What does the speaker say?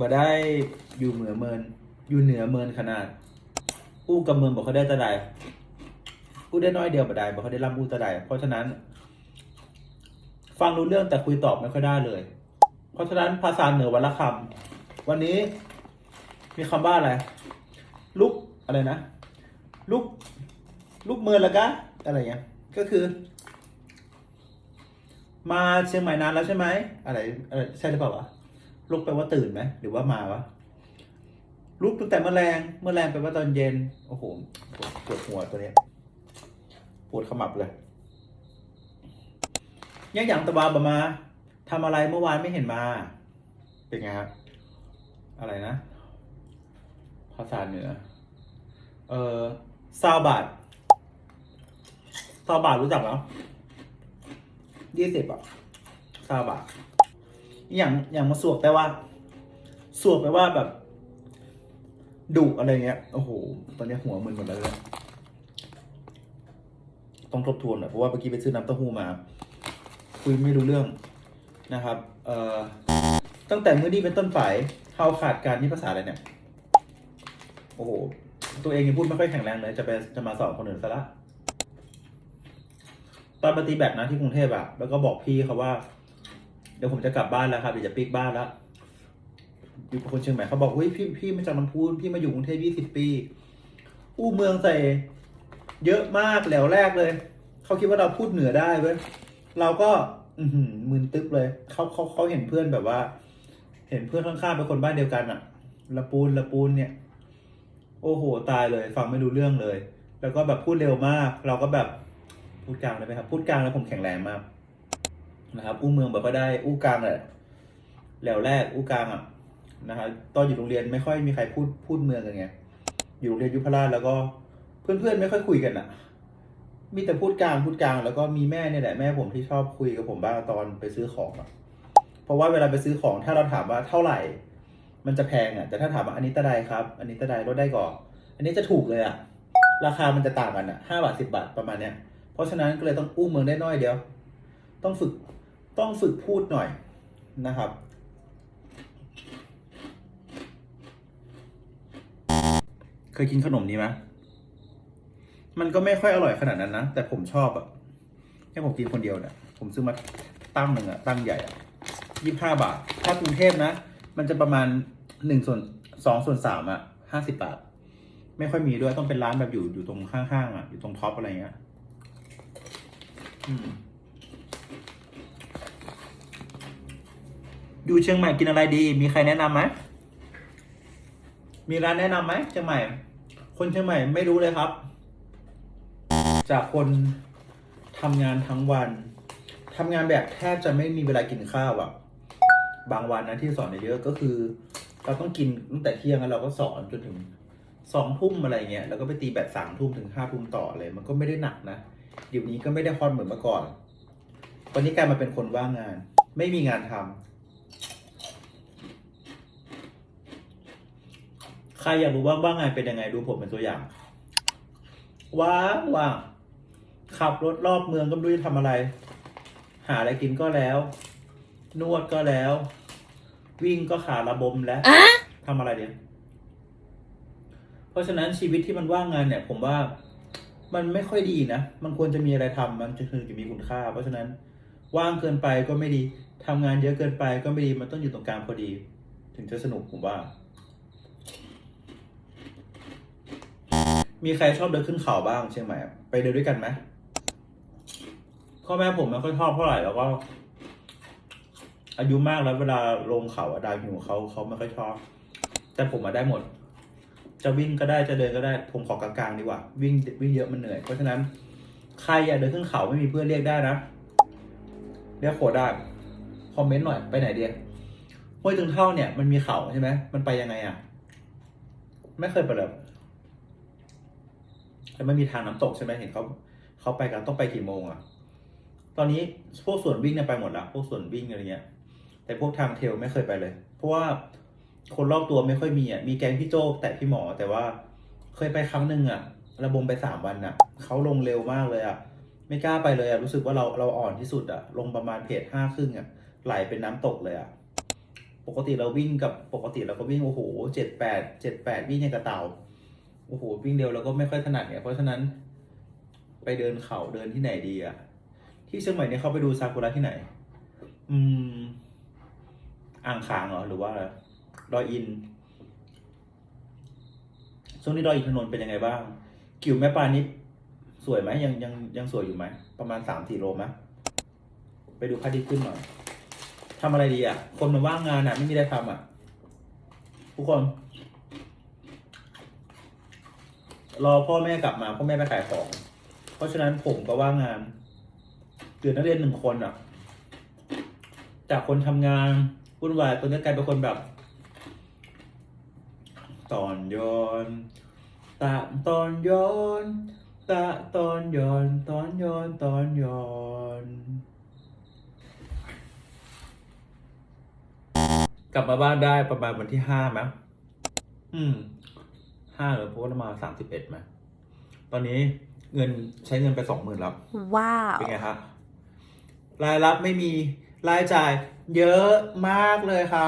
บ่ได้อยู่เหนือเมิน อยู่เหนือเมินขนาด อู้กับเมินบอกเขาได้ตะไดอู้ได้น้อยเดียวบ่ได้บอกเขาได้ร่ำอู้ตะไดเพราะฉะนั้น ฟังรู้เรื่องแต่คุยตอบไม่ค่อยได้เลย เพราะฉะนั้นภาษาเหนือวันละคำวันนี้ มีคำว่าอะไร ลุกอะไรนะ ลุก ลุกเมินละกะอะไรเงี้ย ก็คือ มาเชียงใหม่นานแล้วใช่ไหมอะไรอะไรใช่หรือเปล่าวะ ลุกแปลว่าตื่นไหมหรือว่ามาวะลุกตั้งแต่เมื่อแรงเมื่อแรงแปลว่าตอนเย็น โอ้โหปวดหัวตัวเนี้ยปวดขมับเลยยังอย่างตะวาบมาทำอะไรเมื่อวานไม่เห็นมา เป็นไงครับอะไรนะ ภาษาเหนือ เออซาบาทซาบาทรู้จักเหรอยี่สิบอะซาบาท อย่างอย่างมาสวกแต่ว่า สวกแปลว่าแบบดุอะไรเงี้ย โอ้โห ตอนนี้หัวมึนหมดแล้วเนี่ยต้องทบทวนหน่อยเพราะว่าเมื่อกี้ไปซื้อน้ำเต้าหู้มา คุยไม่รู้เรื่องนะครับ เอ่อ ตั้งแต่มื้อนี้เป็นต้นไปเฮาขาดการนี่ภาษาอะไรเนี่ย โอ้โห ตัวเองยังพูดไม่ค่อยแข็งแรงเลย จะไปจะมาสอนคนอื่นซะละ ตอนปฏิบัตินะที่กรุงเทพอะแล้วก็บอกพี่เขาว่า เดี๋ยวผมจะกลับบ้านแล้วครับเดี๋ยวจะปิกบ้านแล้วอยู่กับคนเชียงใหม่เขาบอกเฮ้ยพี่พี่มาจากลำพูนพี่มาอยู่กรุงเทพยี่สิบปี อู้เมืองใส่เยอะมากแหลวแรกเลยเขาคิดว่าเราพูดเหนือได้เว้ยเราก็ อืมึนตึ๊บเลยเขาเขาเขาเห็นเพื่อนแบบว่า เห็นเพื่อนข้างๆเป็นคนบ้านเดียวกันอะละปูนละปูนเนี่ย โอ้โหตายเลย ฟังไม่รู้เรื่องเลย แล้วก็แบบพูดเร็วมาก เราก็แบบพูดกลางเลยไหมครับ พูดกลางแล้วผมแข็งแรงมาก นะครับ อู้เมืองแบบก็ได้ อู้กลางแหละแหลวแรกอู้กลางอะนะครับตอนอยู่โรงเรียนไม่ค่อยมีใครพูดพูดเมืองกันไงอยู่โรงเรียนยุพราชแล้วก็เพื่อนๆไม่ค่อยคุยกันอะ มีแต่พูดกลางพูดกลาง แล้วก็มีแม่เนี่ยแหละแม่ผมที่ชอบคุยกับผมบ้างตอนไปซื้อของอะเพราะว่าเวลาไปซื้อของถ้าเราถามว่าเท่าไหร่ มันจะแพงอะแต่ถ้าถามว่าอันนี้ตะไดครับ อันนี้ตะไดลดได้ก่อนอันนี้จะถูกเลยอะราคามันจะต่างกันอะห้าบาทสิบาทประมาณเนี้ยเพราะฉะนั้นก็เลยต้องอู้เมืองได้น้อยเดียว ต้องฝึก ต้องฝึกพูดหน่อยนะครับ เคยกินขนมนี้ไหมมันก็ไม่ค่อยอร่อยขนาดนั้นนะ แต่ผมชอบอะแค่ผมกินคนเดียวเนี่ยผมซื้อมาตั้งหนึ่งอะตั้งใหญ่อะยี่ห้าบาท ถ้ากรุงเทพนะ มันจะประมาณหนึ่งส่วนสองส่วนสามอะห้าสิบบาท ไม่ค่อยมีด้วยต้องเป็นร้านแบบอยู่อยู่ตรงข้างๆอะอยู่ตรงท็อปอะไรเงี้ยอืม อยู่เชียงใหม่กินอะไรดี มีใครแนะนำไหมมีร้านแนะนำไหมเชียงใหม่ คนเชียงใหม่ไม่รู้เลยครับ จากคนทำงานทั้งวันทำงานแบบแทบจะไม่มีเวลากินข้าวอะบางวันนะที่สอนเยอะก็คือ เราต้องกินตั้งแต่เที่ยงแล้วเราก็สอนจนถึงสองทุ่มอะไรเงี้ยแล้วก็ไปตีแบตสามทุ่มถึงห้าทุ่มต่อเลย มันก็ไม่ได้หนักนะ เดี๋ยวนี้ก็ไม่ได้ฮอตเหมือนเมื่อก่อน ตอนนี้กลายมาเป็นคนว่างงาน ไม่มีงานทำ ใครอยากรู้ว่าว่างงานเป็นยังไงดูผมเป็นตัวอย่างว่างว่างขับรถรอบเมืองก็ไม่รู้จะทำอะไร หาอะไรกินก็แล้ว นวดก็แล้ว วิ่งก็ขาระบมแล้วทำอะไรเดียวเพราะฉะนั้นชีวิตที่มันว่างงานเนี่ย ผมว่ามันไม่ค่อยดีนะ มันควรจะมีอะไรทำมันจะถึงจะมีคุณค่า เพราะฉะนั้นว่างเกินไปก็ไม่ดีทำงานเยอะเกินไปก็ไม่ดี มันต้องอยู่ตรงกลางพอดี ถึงจะสนุกผมว่า มีใครชอบเดินขึ้นเขาบ้างเชียงใหม่ไปเดินด้วยกันไหมพ่อแม่ผมไม่ค่อยชอบเท่าไหร่แล้วก็ อายุมากแล้วเวลาลงเขาอดาวหิวเขาเขาไม่ค่อยชอบ แต่ผมมาได้หมด จะวิ่งก็ได้จะเดินก็ได้ ผมขอกลางๆดีกว่า วิ่งวิ่งเยอะมันเหนื่อยเพราะฉะนั้นใครอยากเดินขึ้นเขาไม่มีเพื่อนเรียกได้นะเรียกโคได้คอมเมนต์หน่อยไปไหนเดียห้วยตึงเท่าเนี่ยมันมีเขาใช่ไหมมันไปยังไงอะ ไม่เคยไปเลย แต่มันมีทางน้ำตกใช่ไหมเห็นเขาเขาไปกันต้องไปกี่โมงอะ ตอนนี้พวกส่วนวิ่งเนี่ยไปหมดละพวกส่วนวิ่งอะไรเงี้ย แต่พวกทางเทลไม่เคยไปเลย เพราะว่าคนรอบตัวไม่ค่อยมีอะ มีแก๊งพี่โจกแต่พี่หมอ แต่ว่าเคยไปครั้งหนึ่งอะ ระบมไปสามวันอะ เขาลงเร็วมากเลยอะ ไม่กล้าไปเลยอะ รู้สึกว่าเราเราอ่อนที่สุดอะ ลงประมาณเพจห้าครึ่งอะ ไหลเป็นน้ำตกเลยอะ ปกติเราวิ่งกับปกติเราก็วิ่งโอ้โหเจ็ดแปดเจ็ดแปดวิ่งอย่างกระเต่า โอ้โหวิ่งเร็วเราก็ไม่ค่อยถนัดเนี่ยเพราะฉะนั้นไปเดินเขาเดินที่ไหนดีอะที่เชียงใหม่เนี่ยเขาไปดูซากุระที่ไหน อืม อ่างขางเหรอหรือว่าดอยอินช่วงนี้ดอยอินทนนท์เป็นยังไงบ้าง กิวแม่ปานิดสวยไหมยังยังยังสวยอยู่ไหมประมาณสามสี่โลไหมไปดูพระอาทิตย์ขึ้นหน่อยทำอะไรดีอะ คนมันว่างงานอะ ไม่มีอะไรทำอะ ทุกคน รอพ่อแม่กลับมาพ่อแม่ไปขายของ เพราะฉะนั้นผมก็ว่างงานเดือนนักเรียนหนึ่งคนอะ จากคนทำงานวุ่นวายตอนนี้กลายเป็นคนแบบ ตอนย้อนตะตอนย้อนตะตอนย้อนตอนย้อนตอนย้อนกลับมาบ้านได้ประมาณวันที่ห้ามั้ยอืม ห้าหรือเพราะว่ามาสามสิบเอ็ดมั้ยตอนนี้เงินใช้เงินไปสองหมื่นแล้วว้าวเป็นไงฮะรายรับไม่มีรายจ่ายเยอะมากเลยค่ะ